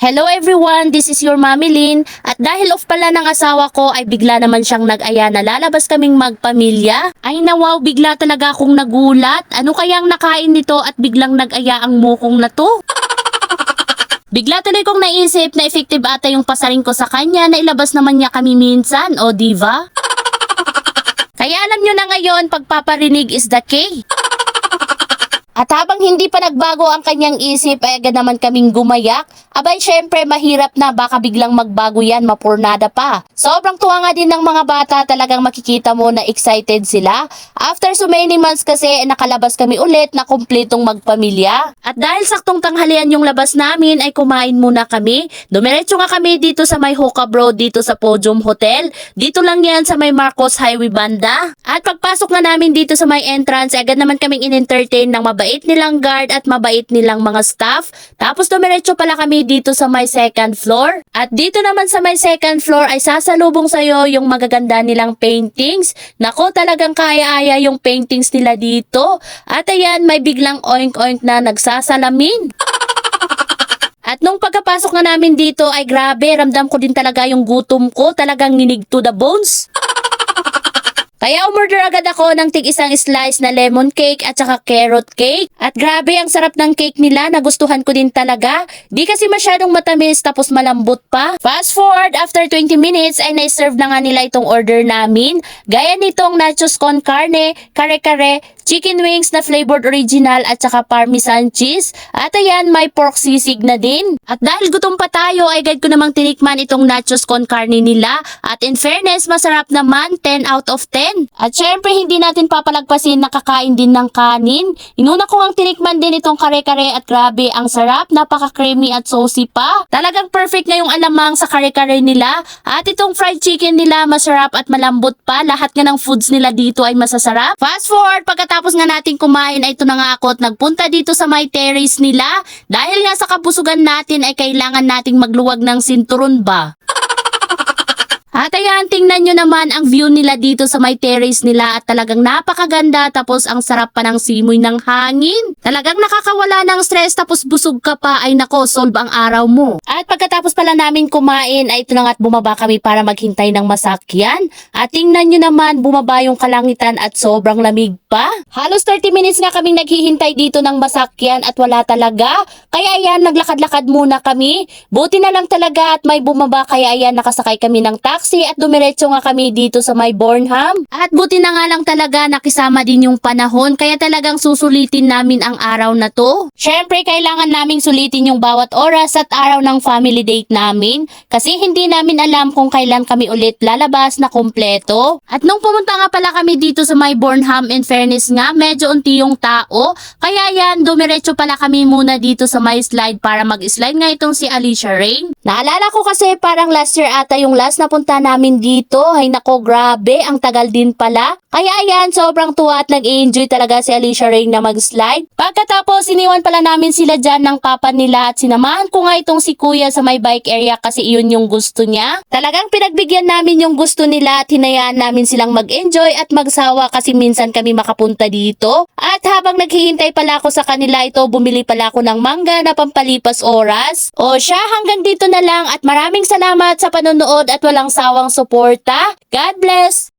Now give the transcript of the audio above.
Hello everyone, this is your Mami Lynn. At dahil off pala ng asawa ko ay bigla naman siyang nag-aya na lalabas kaming magpamilya. Ay nawaw, bigla talaga akong nagulat. Ano kayang nakain nito at biglang nag-aya ang mukong na to? Bigla tuloy kong naisip na effective ata yung pasaring ko sa kanya na ilabas naman niya kami minsan, o diva? Kaya alam nyo na ngayon, pagpaparinig is the key. At habang hindi pa nagbago ang kanyang isip, ay agad naman kaming gumayak. Abay, syempre, mahirap na. Baka biglang magbago yan, mapurnada pa. Sobrang tuwa nga din ng mga bata. Talagang makikita mo na excited sila. After so many months kasi, nakalabas kami ulit na kumpletong magpamilya. At dahil saktong tanghalian yung labas namin, ay kumain muna kami. Dumiretso nga kami dito sa may Hoka Bro, dito sa Podium Hotel. Dito lang yan sa may Marcos Highway banda. At pagpasok nga namin dito sa may entrance, ay agad naman kaming in-entertain ng mabait nilang guard at mabait nilang mga staff. Tapos dumiretso pala kami dito sa may second floor. At dito naman sa may second floor ay sasalubong sa'yo yung magaganda nilang paintings. Nako talagang kaya-aya yung paintings nila dito. At ayan, may biglang oink-oink na nagsasalamin. At nung pagkapasok na namin dito ay grabe, ramdam ko din talaga yung gutom ko. Talagang ninig to the bones. Kaya umorder agad ako ng tig isang slice na lemon cake at saka carrot cake. At grabe ang sarap ng cake nila, nagustuhan ko din talaga. Di kasi masyadong matamis tapos malambot pa. Fast forward, after 20 minutes ay na-serve na nga nila itong order namin. Gaya nitong nachos con carne, kare-kare, chicken wings na flavored original at saka parmesan cheese. At ayan, may pork sisig na din. At dahil gutom pa tayo, ay guide ko namang tinikman itong nachos con carne nila. At in fairness, masarap naman, 10 out of 10. At syempre, hindi natin papalagpasin na kakain din ng kanin. Inuna ko ang tinikman din itong kare-kare at grabe, ang sarap, napaka-creamy at saucy pa. Talagang perfect na yung alamang sa kare-kare nila. At itong fried chicken nila, masarap at malambot pa. Lahat nga ng foods nila dito ay masasarap. Fast forward, pagkatapos nga natin kumain, ay ito na nga ako at nagpunta dito sa my terrace nila. Dahil nga sa kabusugan natin ay kailangan nating magluwag ng sinturon ba? At ayan, tingnan nyo naman ang view nila dito sa may terrace nila at talagang napakaganda tapos ang sarap pa ng simoy ng hangin. Talagang nakakawala ng stress tapos busog ka pa ay nako, solve ang araw mo. At pagkatapos pala namin kumain ay ito na nga at bumaba kami para maghintay ng masakyan. At tingnan nyo naman, bumaba yung kalangitan at sobrang lamig pa. Halos 30 minutes nga kaming naghihintay dito ng masakyan at wala talaga. Kaya ayan, naglakad-lakad muna kami. Buti na lang talaga at may bumaba kaya ayan, nakasakay kami ng taxi at dumiretso nga kami dito sa may Bornham. At buti na nga lang talaga nakisama din yung panahon kaya talagang susulitin namin ang araw na to. Syempre, kailangan naming sulitin yung bawat oras at araw ng family date namin kasi hindi namin alam kung kailan kami ulit lalabas na kompleto. At nung pumunta nga pala kami dito sa may Bornham, in fairness nga, medyo unti yung tao. Kaya yan, dumiretso pala kami muna dito sa may slide para mag-slide nga itong si Alicia Rain. Naalala ko kasi parang last year ata yung last na punta namin dito. Ay nako, grabe, ang tagal din pala. Kaya ayan, sobrang tuwa at nag-enjoy talaga si Alicia Rain na mag-slide. Pagkatapos, iniwan pala namin sila dyan ng papa nila at sinamahan ko nga itong si kuya sa may bike area kasi iyon yung gusto niya. Talagang pinagbigyan namin yung gusto nila at hinayaan namin silang mag-enjoy at magsawa kasi minsan kami makapunta dito. At habang naghihintay pala ako sa kanila ito, bumili pala ako ng mangga na pampalipas oras. O siya, hanggang dito lang at maraming salamat sa panonood at walang sawang suporta. God bless!